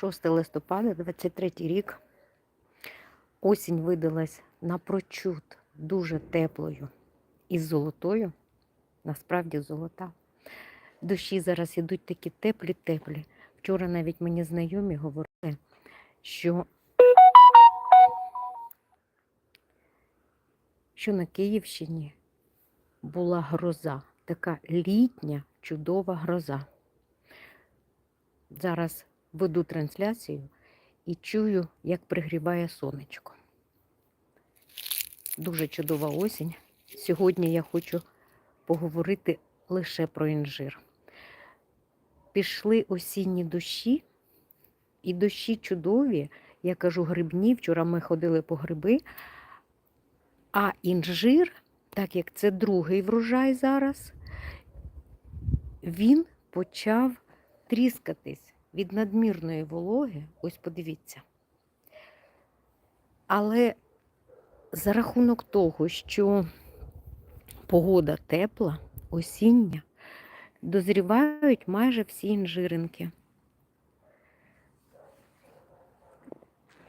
6 листопада, 23 рік. Осінь видалась напрочуд дуже теплою і золотою. Насправді золота. Дощі зараз ідуть такі теплі-теплі. Вчора навіть мені знайомі говорили, що, що на Київщині була гроза, така літня, чудова гроза. Зараз веду трансляцію і чую, як пригріває сонечко. Дуже чудова осінь. Сьогодні я хочу поговорити лише про інжир. Пішли осінні дощі, і дощі чудові, я кажу, грибні. Вчора ми ходили по гриби, а інжир, так як це другий врожай зараз, він почав тріскатись від надмірної вологи. Ось подивіться. Але за рахунок того, що погода тепла, осіння, дозрівають майже всі інжиринки.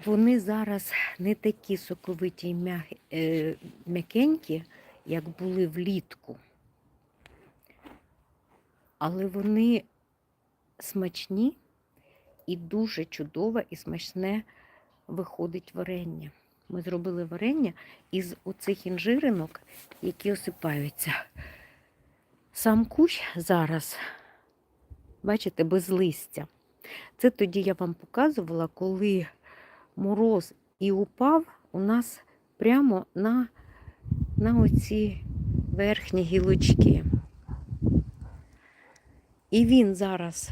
Вони зараз не такі соковиті і е, м'якенькі, як були влітку. Але вони смачні і дуже чудове і смачне виходить варення. Ми зробили варення із оцих інжиринок, які осипаються. Сам кущ зараз, бачите, без листя. Це тоді я вам показувала, коли мороз і упав у нас прямо на, на оці верхні гілочки. І він зараз,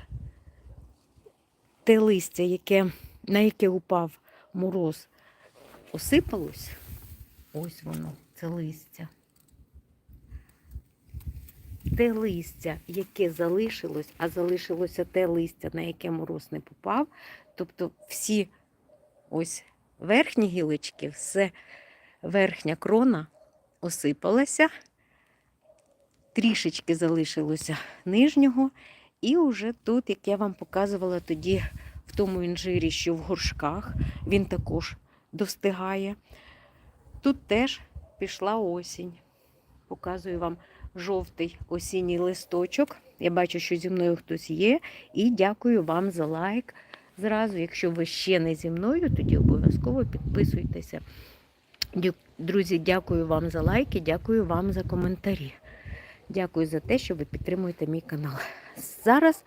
те листя, яке, на яке упав мороз, осипалось. Ось воно, це листя. Те листя, яке залишилось, а залишилося те листя, на яке мороз не попав. Тобто всі ось верхні гілочки, все верхня крона осипалася, трішечки залишилося нижнього, і вже тут, як я вам показувала тоді в тому інжирі, що в горшках, він також достигає. Тут теж пішла осінь. Показую вам жовтий осінній листочок. Я бачу, що зі мною хтось є. І дякую вам за лайк. Зразу, якщо ви ще не зі мною, тоді обов'язково підписуйтеся. Друзі, дякую вам за лайки, дякую вам за коментарі. Дякую за те, що ви підтримуєте мій канал. Зараз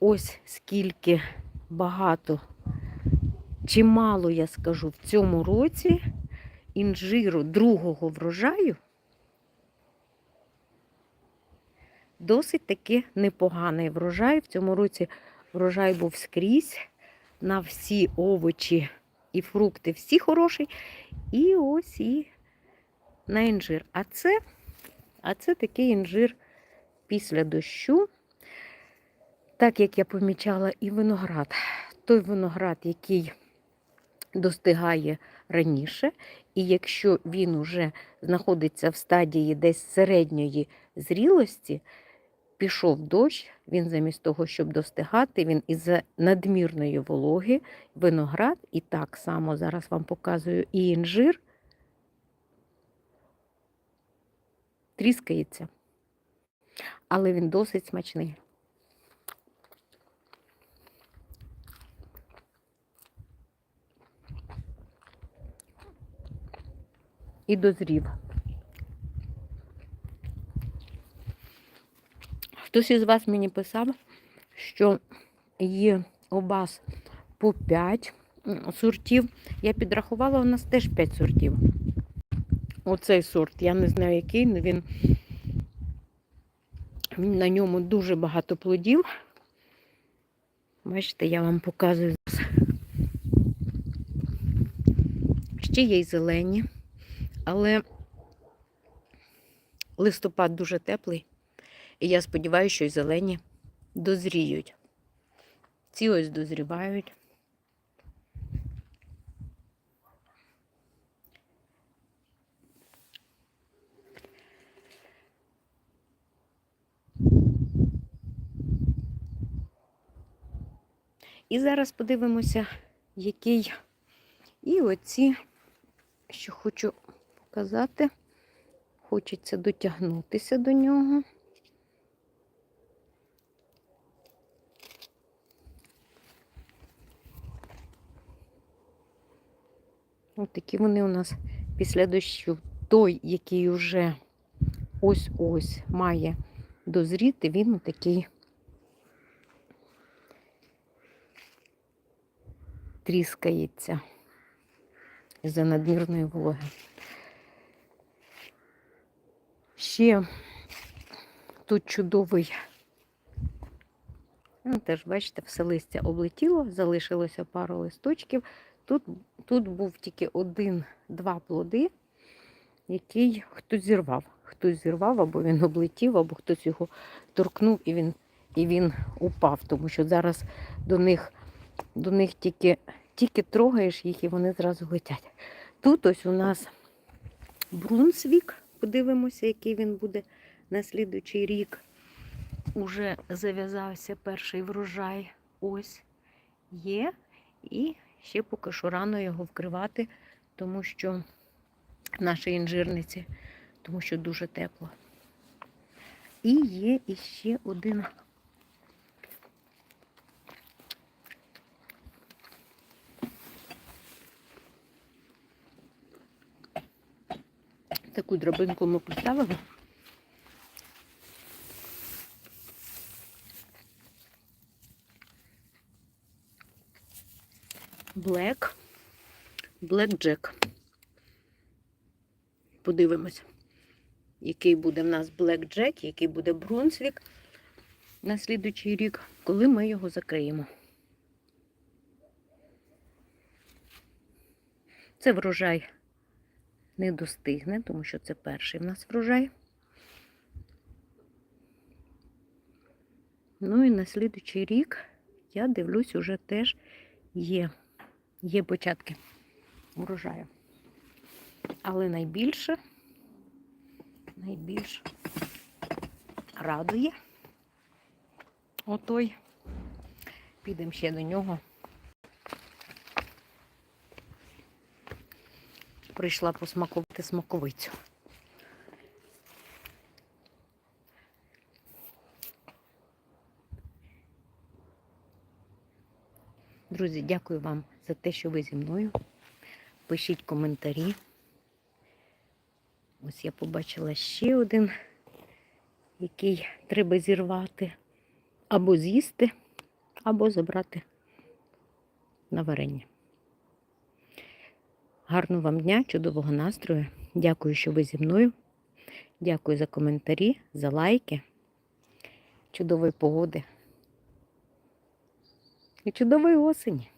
ось скільки багато, чимало я скажу в цьому році інжиру другого врожаю досить таки непоганий врожай. В цьому році врожай був скрізь на всі овочі і фрукти, всі хороші. І ось і на інжир. А це, а це такий інжир після дощу. Так як я помічала і виноград. Той виноград, який достигає раніше, і якщо він уже знаходиться в стадії десь середньої зрілості, пішов дощ, він замість того, щоб достигати, він із-за надмірної вологи, виноград, і так само зараз вам показую і інжир, тріскається. Але він досить смачний. І дозрів. Хтось із вас мені писав, що є у вас по 5 сортів. Я підрахувала, у нас теж 5 сортів. Оцей сорт, я не знаю який, але він на ньому дуже багато плодів. Бачите, я вам показую. Ще є й зелені, але листопад дуже теплий. І я сподіваюся, що й зелені дозріють. Ці ось дозрівають. І зараз подивимося, який. І оці, що хочу показати, хочеться дотягнутися до нього. Ось такі вони у нас після дощу. Той, який вже ось-ось має дозріти, він такий тріскається з-за надмірної вологи. Ще тут чудовий, ну, теж, бачите, все листя облетіло, залишилося пару листочків. Тут, тут був тільки один-два плоди, який хтось зірвав. Хтось зірвав, або він облетів, або хтось його торкнув і він, і він упав. Тому що зараз до них, до них тільки, тільки трогаєш їх і вони зразу летять. Тут ось у нас Брунсвік, подивимося, який він буде на слідуючий рік. Уже зав'язався перший врожай. Ось є. І ще поки що рано його вкривати, тому що наші інжирниці, тому що дуже тепло. І є іще один. Таку драбинку ми поставили. Блек. Блек Джек. Подивимось, який буде в нас Блек Джек, який буде Брунсвік на слідуючий рік, коли ми його закриємо. Це врожай не достигне, тому що це перший в нас врожай. Ну і на слідуючий рік я дивлюсь, уже теж є, є початки урожаю. Але найбільше, найбільше радує отой. Підемо ще до нього. Прийшла посмакувати смаковицю. Друзі, дякую вам за те, що ви зі мною. Пишіть коментарі. Ось я побачила ще один, який треба зірвати, або з'їсти, або забрати на варення. Гарного вам дня, чудового настрою. Дякую, що ви зі мною. Дякую за коментарі, за лайки, чудової погоди і чудової осені.